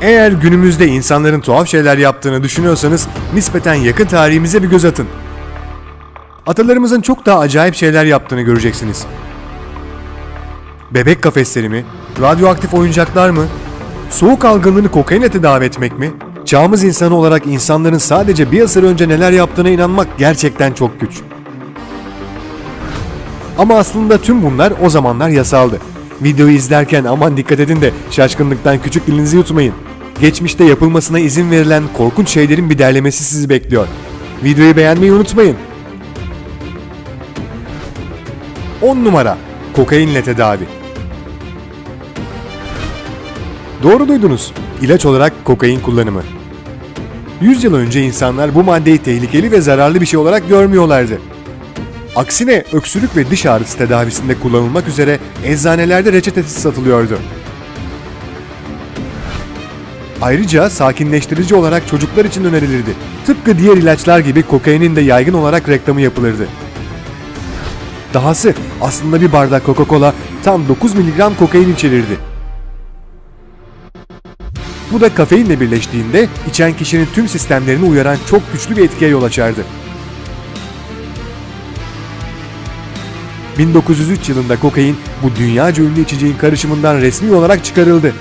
Eğer günümüzde insanların tuhaf şeyler yaptığını düşünüyorsanız nispeten yakın tarihimize bir göz atın. Atalarımızın çok daha acayip şeyler yaptığını göreceksiniz. Bebek kafesleri mi? Radyoaktif oyuncaklar mı? Soğuk algınlığını kokainle tedavi etmek mi? Çağımız insanı olarak insanların sadece bir asır önce neler yaptığına inanmak gerçekten çok güç. Ama aslında tüm bunlar o zamanlar yasaldı. Videoyu izlerken aman dikkat edin de şaşkınlıktan küçük dilinizi yutmayın. Geçmişte yapılmasına izin verilen korkunç şeylerin bir derlemesi sizi bekliyor. Videoyu beğenmeyi unutmayın. 10 numara Kokainle tedavi Doğru duydunuz. İlaç olarak kokain kullanımı. 100 yıl önce insanlar bu maddeyi tehlikeli ve zararlı bir şey olarak görmüyorlardı. Aksine öksürük ve diş ağrısı tedavisinde kullanılmak üzere eczanelerde reçetesiz satılıyordu. Ayrıca sakinleştirici olarak çocuklar için önerilirdi. Tıpkı diğer ilaçlar gibi kokainin de yaygın olarak reklamı yapılırdı. Dahası aslında bir bardak Coca-Cola tam 9 mg kokain içerirdi. Bu da kafeinle birleştiğinde içen kişinin tüm sistemlerini uyaran çok güçlü bir etkiye yol açardı. 1903 yılında kokain bu dünyaca ünlü içeceğin karışımından resmi olarak çıkarıldı.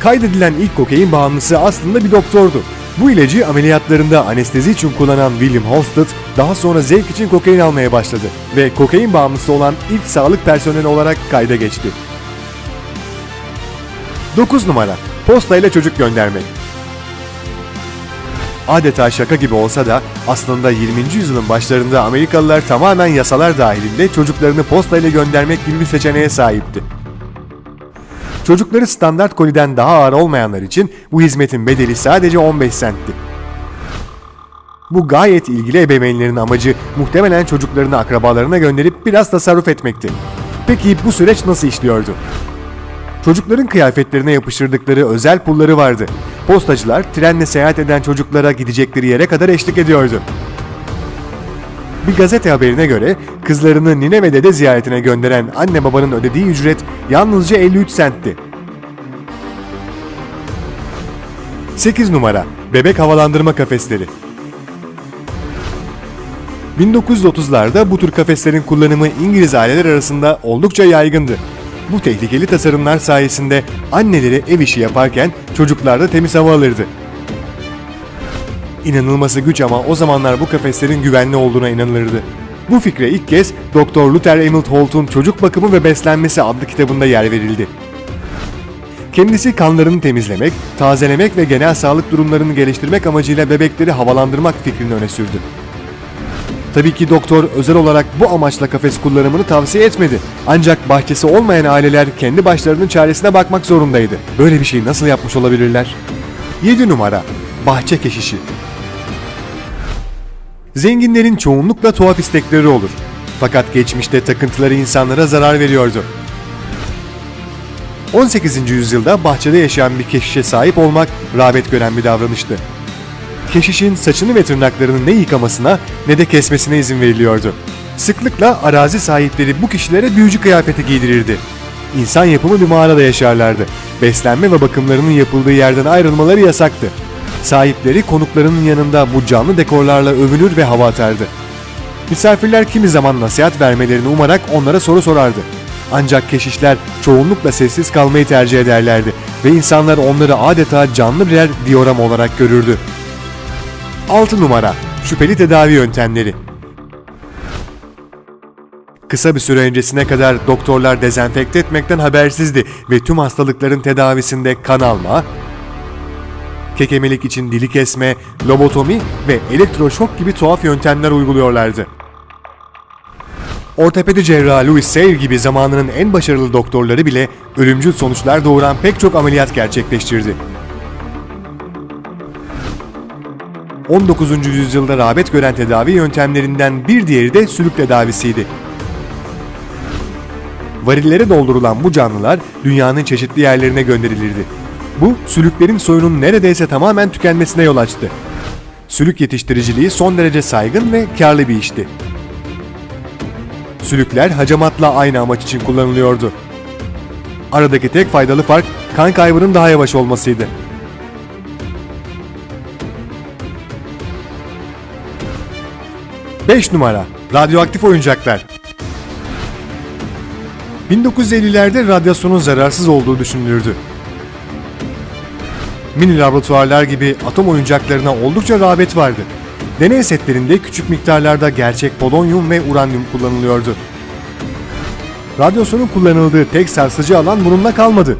Kaydedilen ilk kokain bağımlısı aslında bir doktordu. Bu ilacı ameliyatlarında anestezi için kullanan William Halsted daha sonra zevk için kokain almaya başladı ve kokain bağımlısı olan ilk sağlık personeli olarak kayda geçti. 9 numara Postayla çocuk göndermek Adeta şaka gibi olsa da aslında 20. yüzyılın başlarında Amerikalılar tamamen yasalar dahilinde çocuklarını postayla göndermek gibi bir seçeneğe sahipti. Çocukları standart koliden daha ağır olmayanlar için bu hizmetin bedeli sadece 15 centti. Bu gayet ilgili ebeveynlerin amacı muhtemelen çocuklarını akrabalarına gönderip biraz tasarruf etmekti. Peki bu süreç nasıl işliyordu? Çocukların kıyafetlerine yapıştırdıkları özel pulları vardı. Postacılar trenle seyahat eden çocuklara gidecekleri yere kadar eşlik ediyordu. Bir gazete haberine göre kızlarını Nineve'de ziyaretine gönderen anne babanın ödediği ücret yalnızca 53 centti. 8 numara Bebek havalandırma kafesleri 1930'larda bu tür kafeslerin kullanımı İngiliz aileler arasında oldukça yaygındı. Bu tehlikeli tasarımlar sayesinde anneleri ev işi yaparken çocuklar da temiz hava alırdı. İnanılması güç ama o zamanlar bu kafeslerin güvenli olduğuna inanılırdı. Bu fikre ilk kez Dr. Luther Emil Holt'un Çocuk Bakımı ve Beslenmesi adlı kitabında yer verildi. Kendisi kanlarını temizlemek, tazelemek ve genel sağlık durumlarını geliştirmek amacıyla bebekleri havalandırmak fikrini öne sürdü. Tabii ki doktor özel olarak bu amaçla kafes kullanımını tavsiye etmedi. Ancak bahçesi olmayan aileler kendi başlarının çaresine bakmak zorundaydı. Böyle bir şeyi nasıl yapmış olabilirler? 7 numara Bahçe keşişi Zenginlerin çoğunlukla tuhaf istekleri olur. Fakat geçmişte takıntıları insanlara zarar veriyordu. 18. yüzyılda bahçede yaşayan bir keşişe sahip olmak rağbet gören bir davranıştı. Keşişin saçını ve tırnaklarını ne yıkamasına ne de kesmesine izin veriliyordu. Sıklıkla arazi sahipleri bu kişilere büyücü kıyafeti giydirirdi. İnsan yapımı bir mağarada yaşarlardı. Beslenme ve bakımlarının yapıldığı yerden ayrılmaları yasaktı. Sahipleri konuklarının yanında bu canlı dekorlarla övünür ve hava atardı. Misafirler kimi zaman nasihat vermelerini umarak onlara soru sorardı. Ancak keşişler çoğunlukla sessiz kalmayı tercih ederlerdi ve insanlar onları adeta canlı birer dioram olarak görürdü. 6 numara Şüpheli tedavi yöntemleri Kısa bir süre öncesine kadar doktorlar dezenfekte etmekten habersizdi ve tüm hastalıkların tedavisinde kan alma, kekemelik için dili kesme, lobotomi ve elektroşok gibi tuhaf yöntemler uyguluyorlardı. Ortopedi cerrahı Louis Sayre gibi zamanının en başarılı doktorları bile ölümcül sonuçlar doğuran pek çok ameliyat gerçekleştirdi. 19. yüzyılda rağbet gören tedavi yöntemlerinden bir diğeri de sülük tedavisiydi. Varillere doldurulan bu canlılar dünyanın çeşitli yerlerine gönderilirdi. Bu, sülüklerin soyunun neredeyse tamamen tükenmesine yol açtı. Sülük yetiştiriciliği son derece saygın ve karlı bir işti. Sülükler hacamatla aynı amaç için kullanılıyordu. Aradaki tek faydalı fark kan kaybının daha yavaş olmasıydı. Beş numara Radyoaktif oyuncaklar 1950'lerde radyasyonun zararsız olduğu düşünülürdü. Mini laboratuvarlar gibi atom oyuncaklarına oldukça rağbet vardı. Deney setlerinde küçük miktarlarda gerçek polonyum ve uranyum kullanılıyordu. Radyasyonun kullanıldığı tek sarsıcı alan bununla kalmadı.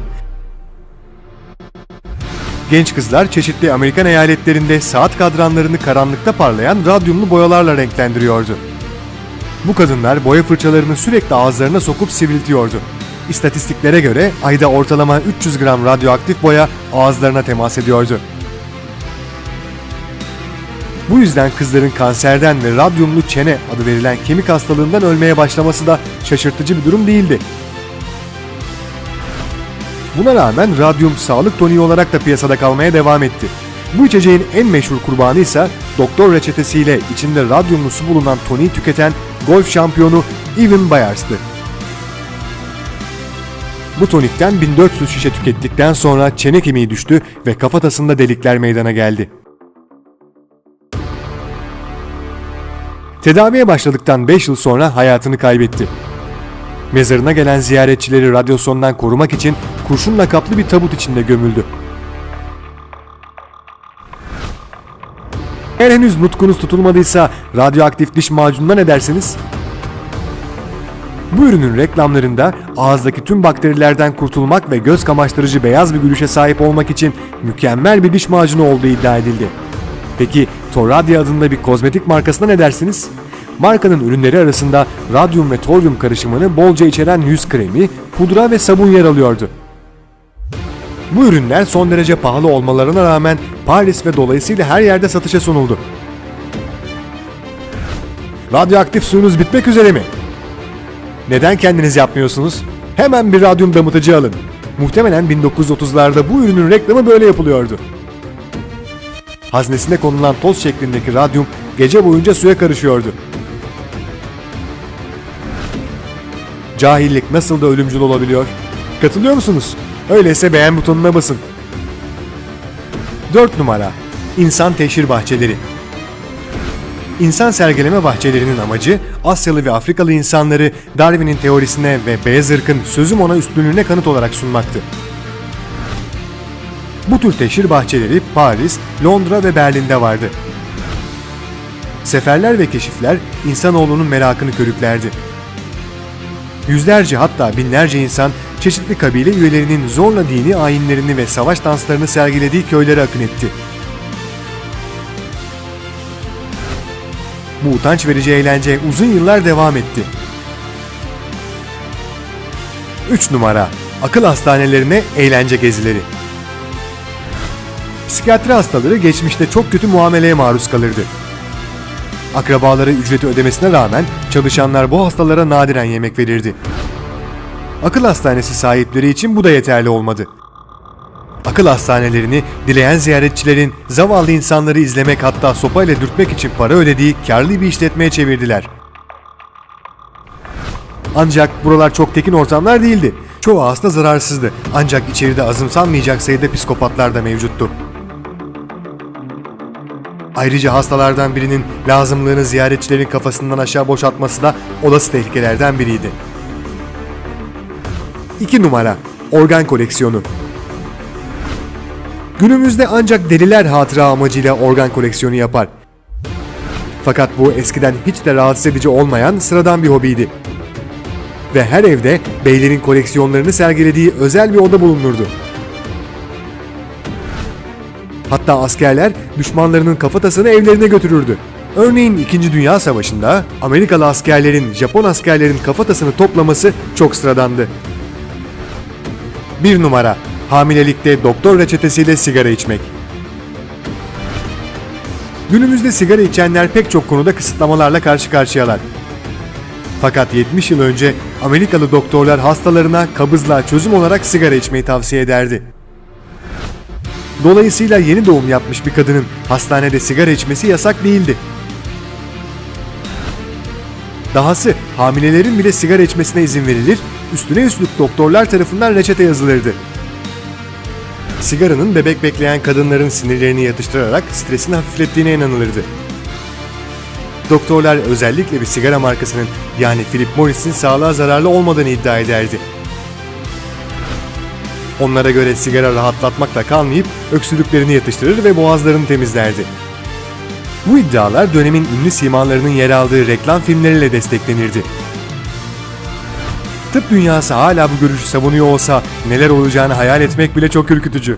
Genç kızlar çeşitli Amerikan eyaletlerinde saat kadranlarını karanlıkta parlayan radyumlu boyalarla renklendiriyordu. Bu kadınlar boya fırçalarını sürekli ağızlarına sokup sivriltiyordu. İstatistiklere göre ayda ortalama 300 gram radyoaktif boya ağızlarına temas ediyordu. Bu yüzden kızların kanserden ve radyumlu çene adı verilen kemik hastalığından ölmeye başlaması da şaşırtıcı bir durum değildi. Buna rağmen radyum sağlık toniği olarak da piyasada kalmaya devam etti. Bu içeceğin en meşhur kurbanı ise doktor reçetesiyle içinde radyumlu su bulunan toniği tüketen golf şampiyonu Evan Byers'tı. Bu tonikten 1400 şişe tükettikten sonra çene kemiği düştü ve kafatasında delikler meydana geldi. Tedaviye başladıktan 5 yıl sonra hayatını kaybetti. Mezarına gelen ziyaretçileri radyasyondan korumak için kurşunla kaplı bir tabut içinde gömüldü. Eğer henüz nutkunuz tutulmadıysa radyoaktif diş macununa ne dersiniz? Bu ürünün reklamlarında ağızdaki tüm bakterilerden kurtulmak ve göz kamaştırıcı beyaz bir gülüşe sahip olmak için mükemmel bir diş macunu olduğu iddia edildi. Peki Torradia adında bir kozmetik markasına ne dersiniz? Markanın ürünleri arasında radyum ve toryum karışımını bolca içeren yüz kremi, pudra ve sabun yer alıyordu. Bu ürünler son derece pahalı olmalarına rağmen Paris ve dolayısıyla her yerde satışa sunuldu. Radyoaktif suyunuz bitmek üzere mi? Neden kendiniz yapmıyorsunuz? Hemen bir radyum damıtıcı alın. Muhtemelen 1930'larda bu ürünün reklamı böyle yapılıyordu. Haznesine konulan toz şeklindeki radyum gece boyunca suya karışıyordu. Cahillik nasıl da ölümcül olabiliyor? Katılıyor musunuz? Öyleyse beğen butonuna basın. 4 numara İnsan Teşhir Bahçeleri İnsan sergileme bahçelerinin amacı Asyalı ve Afrikalı insanları Darwin'in teorisine ve beyaz ırkın sözüm ona üstünlüğüne kanıt olarak sunmaktı. Bu tür teşhir bahçeleri Paris, Londra ve Berlin'de vardı. Seferler ve keşifler insanoğlunun merakını körüklerdi. Yüzlerce hatta binlerce insan çeşitli kabile üyelerinin zorla dini ayinlerini ve savaş danslarını sergilediği köylere akın etti. Bu utanç verici eğlence uzun yıllar devam etti. 3 numara Akıl hastanelerine eğlence gezileri. Psikiyatri hastaları geçmişte çok kötü muameleye maruz kalırdı. Akrabaları ücreti ödemesine rağmen çalışanlar bu hastalara nadiren yemek verirdi. Akıl hastanesi sahipleri için bu da yeterli olmadı. Akıl hastanelerini dileyen ziyaretçilerin zavallı insanları izlemek hatta sopayla dürtmek için para ödediği karlı bir işletmeye çevirdiler. Ancak buralar çok tekin ortamlar değildi. Çoğu hasta zararsızdı ancak içeride azımsanmayacak sayıda psikopatlar da mevcuttu. Ayrıca hastalardan birinin lazımlığını ziyaretçilerin kafasından aşağı boşaltması da olası tehlikelerden biriydi. 2 numara Organ koleksiyonu Günümüzde ancak deliler hatıra amacıyla organ koleksiyonu yapar. Fakat bu eskiden hiç de rahatsız edici olmayan sıradan bir hobiydi. Ve her evde beylerin koleksiyonlarını sergilediği özel bir oda bulunurdu. Hatta askerler düşmanlarının kafatasını evlerine götürürdü. Örneğin 2. Dünya Savaşı'nda Amerikalı askerlerin Japon askerlerin kafatasını toplaması çok sıradandı. 1 numara Hamilelikte doktor reçetesiyle sigara içmek. Günümüzde sigara içenler pek çok konuda kısıtlamalarla karşı karşıyalar. Fakat 70 yıl önce Amerikalı doktorlar hastalarına kabızlığa çözüm olarak sigara içmeyi tavsiye ederdi. Dolayısıyla yeni doğum yapmış bir kadının hastanede sigara içmesi yasak değildi. Dahası hamilelerin bile sigara içmesine izin verilir üstüne üstlük doktorlar tarafından reçete yazılırdı. Sigaranın bebek bekleyen kadınların sinirlerini yatıştırarak stresini hafiflettiğine inanılırdı. Doktorlar özellikle bir sigara markasının yani Philip Morris'in sağlığa zararlı olmadığını iddia ederdi. Onlara göre sigara rahatlatmakla kalmayıp öksürüklerini yatıştırır ve boğazlarını temizlerdi. Bu iddialar dönemin ünlü simalarının yer aldığı reklam filmleriyle desteklenirdi. Tıp dünyası hala bu görüşü savunuyor olsa neler olacağını hayal etmek bile çok ürkütücü.